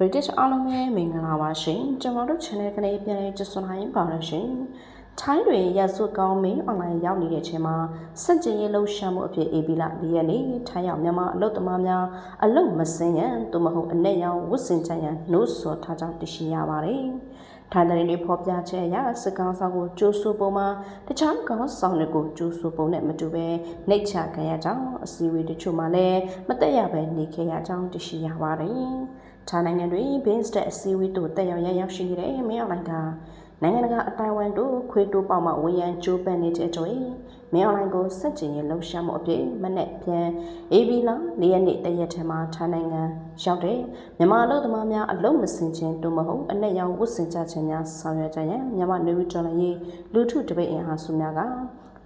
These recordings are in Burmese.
British အားလုံးပဲမင်္ဂလာပါရှင်ကျွန်တော်တို့ channel ကနေပြန်လည်ကြည့်စွနိုင်ပါရရှင်ထိုင်းတွင်ရစုကောင်းမင်း online ရောက်နေတဲ့အချိန်မှာစက်ကျင်ရေးလှုပ်ရှားမှုအဖြစ် AB လ၄ရက်နေ့ထိုင်းရောက်မြန်မာအလုပ်သမားများအလုပ်မစင်ရန်သို့မဟုတ်အ내ရောင်ဝတ်ဆင်ကြရန်နှိုးဆော်ထားကြောင်းသိရှိရပါတယ် ထိုင်းတိုင်းတွေဖော်ပြချက်အရစစ်ကောင်ဆောင်ကိုကျိုးဆူပုံမှာတခြားကောင်ဆောင်တွေကိုကျိုးဆူပုံနဲ့မတူဘဲနှိတ်ချခံရကြောင်းအစည်းအဝေးတချို့မှာလည်းမတက်ရပဲနေခဲ့ရကြောင်းသိရှိရပါတယ်။ထိုင်းနိုင်ငံတွင်ဘင်းစတက်အစည်းအဝေးတို့တက်ရောက်ရရောက်ရှိနေတဲ့မင်းအောင်လှိုင်က နိုင်ငံတကာအတိုင်းအဝန်တို့ခွေးတိုးပေါက်မှဝေယံကျိုးပန်းနေတဲ့အတွက်မင်းအောင်လှိုင်ကိုစက်ကျင်ရလှုပ်ရှားမှုအပြည့်မနဲ့ပြန်အေဘီလာ၄ရက်နေ့တရက်ထဲမှာထိုင်းနိုင်ငံရောက်တဲ့မြန်မာအလုပ်သမားများအလုပ်မစင်ခြင်းတို့မဟုတ်အ내ရောင်ဝတ်ဆင်ကြခြင်းများဆောင်ရွက်ကြရန်မြန်မာနေဦးကျော်လည်းလူထုတပိတ်အင်အားစုများက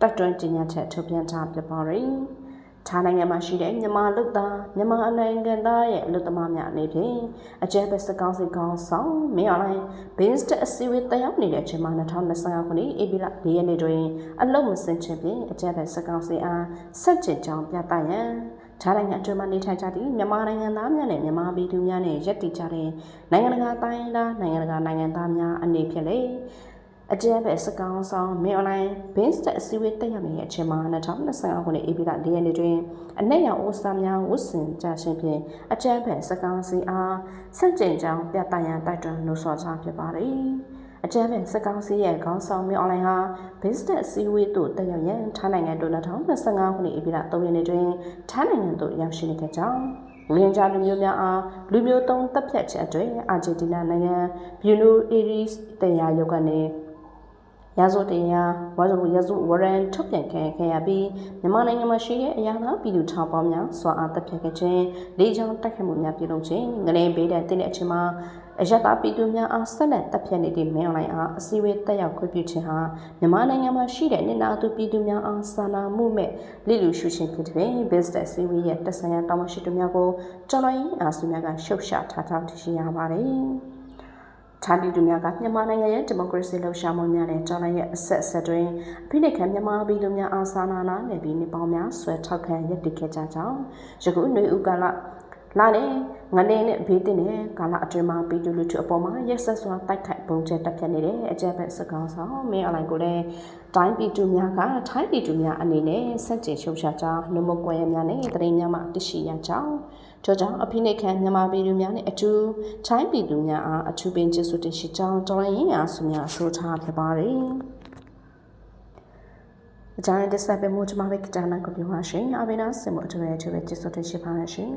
တက်တွန်းကြေညာချက်ထုတ်ပြန်ထားပြပါရယ်။ ထိုင်းနိုင်ငံမှာရှိတဲ့မြန်မာလူသားမြန်မာနိုင်ငံသားရဲ့အလုပ်သမားများအနေဖြင့်အကြမ်းဖက်စကောင်းစီကောင်းဆောင်မင်းအလိုက်ဘင်းစတက်အစီအဝေးတက်ရောက်နေတဲ့အချိန်မှာ2025ခုနှစ်ဧပြီလ၄ရက်နေ့တွင်အလုပ်မစင်ခြင်းဖြင့်အကြမ်းဖက်စကောင်းစီအားဆက်ကျင်ကြောင်းပြသရန်ထားနိုင်ငံအတွင်းမှာနေထိုင်ကြသည့်မြန်မာနိုင်ငံသားများနဲ့မြန်မာပြည်သူများနဲ့ရပ်တည်ကြတဲ့နိုင်ငံတကာတိုင်းသားနိုင်ငံတကာနိုင်ငံသားများအနေဖြင့်လေ အကြမ်းဖက်စကောင်းဆောင်မင်းအွန်လိုင်းဘင်းစတက်အစည်းအဝေးတက်ရောက်နေတဲ့အချိန်မှာ2025ခုနှစ်ဧပြီလ၄ရက်နေ့တွင်အ내ရောင်အိုစာများဝတ်ဆင်ကြခြင်းဖြင့်အကြမ်းဖက်စကောင်းစီအားဆန့်ကျင်ကြောင်းပြသရန်တိုက်တွန်းနှိုးဆော်ထားဖြစ်ပါတယ်။အကြမ်းဖက်စကောင်းစီရဲ့ခေါင်းဆောင်မျိုးအွန်လိုင်းဟာဘစ်စတက်စီဝေးတို့တက်ရောက်ရန်ထိုင်းနိုင်ငံတို့2025ခုနှစ်ဧပြီလ3ရက်နေ့တွင်ထိုင်းနိုင်ငံသို့ရောက်ရှိနေခဲ့ကြောင်းလင်ဂျာလူမျိုးများအားလူမျိုးသုံးတပ်ဖြတ်ချက်အတွက်အာဂျင်တီနာနိုင်ငံဘျူနိုအေရီစ်တရားရုံးကနေ ရာဇဝတရားဝါဇဝရဇဝရန်ထုတ်ပြန်ခဲ့ခဲ့ရပြီးမြန်မာနိုင်ငံမှာရှိတဲ့အရာသားပြည်သူထောင်ပေါင်းများစွာအားတပ်ဖြတ်ခဲ့ခြင်းလေးချောင်းတိုက်ခိုက်မှုများပြုလုပ်ခြင်းငရေဘေးတဲ့တဲ့အချိန်မှာအရတာပြည်သူများအားဆက်လက်တပ်ဖြတ်နေတဲ့မင်းအွန်လိုင်းအားအစည်းအဝေးတက်ရောက်ခွင့်ပြုခြင်းဟာမြန်မာနိုင်ငံမှာရှိတဲ့နေနာသူပြည်သူများအားစာနာမှုမဲ့လိလူရှုရှင်ဖြစ်တဲ့ business အစည်းအဝေးရဲ့တက်ဆိုင်ရာတာဝန်ရှိသူများကိုကျွန်တော်ရင်းအားစုများကရှုပ်ရှာထားထားသိရှိရပါတယ်။ ချာလီတူများကမြန်မာနိုင်ငံရဲ့ဒီမိုကရေစီလှုပ်ရှားမှုများနဲ့ကျောင်းလိုက်ရဲ့အဆက်အဆက်တွင်အဖိနှိတ်ခံမြန်မာပြည်သူများအားစာနာနာနယ်ပြီးနေပေါင်းများဆွဲထောက်ခံရည်တည်ခဲ့ကြကြောင်းယခုຫນွေဥကာလ လာနဲ့ငနေနဲ့ဘေးတင်တဲ့ကာလအတွင်းမှာပြည်သူလူထုအပေါ်မှာရက်ဆက်စွာတိုက်ခိုက်ပုံကျတက်ပြနေတဲ့အကြမ်းဖက်စကားဆောင်မင်းအလိုက်ကိုလည်းတိုင်းပြည်သူများကထိုင်းပြည်သူများအနေနဲ့စက်ကျေရှုပ်ရှာကြောင်းနှုတ်မကွဲရများနဲ့တရင်များမှတရှိရကြောင်းကြောကြောင့်အဖိနှိတ်ခံမြန်မာပြည်သူများနဲ့အထူးထိုင်းပြည်သူများအားအထူးပင်ကျေးဇူးတင်ရှိကြောင်းတော်ရင်အားစုများဆိုထားပြပါတယ်အကြမ်းတက်ဆက်ပဲမို့ကျွန်မပဲကတနာကိုပြောပါရှင်အဘိနာစင်မို့အထူးပဲအထူးပဲကျေးဇူးတင်ရှိပါရှင်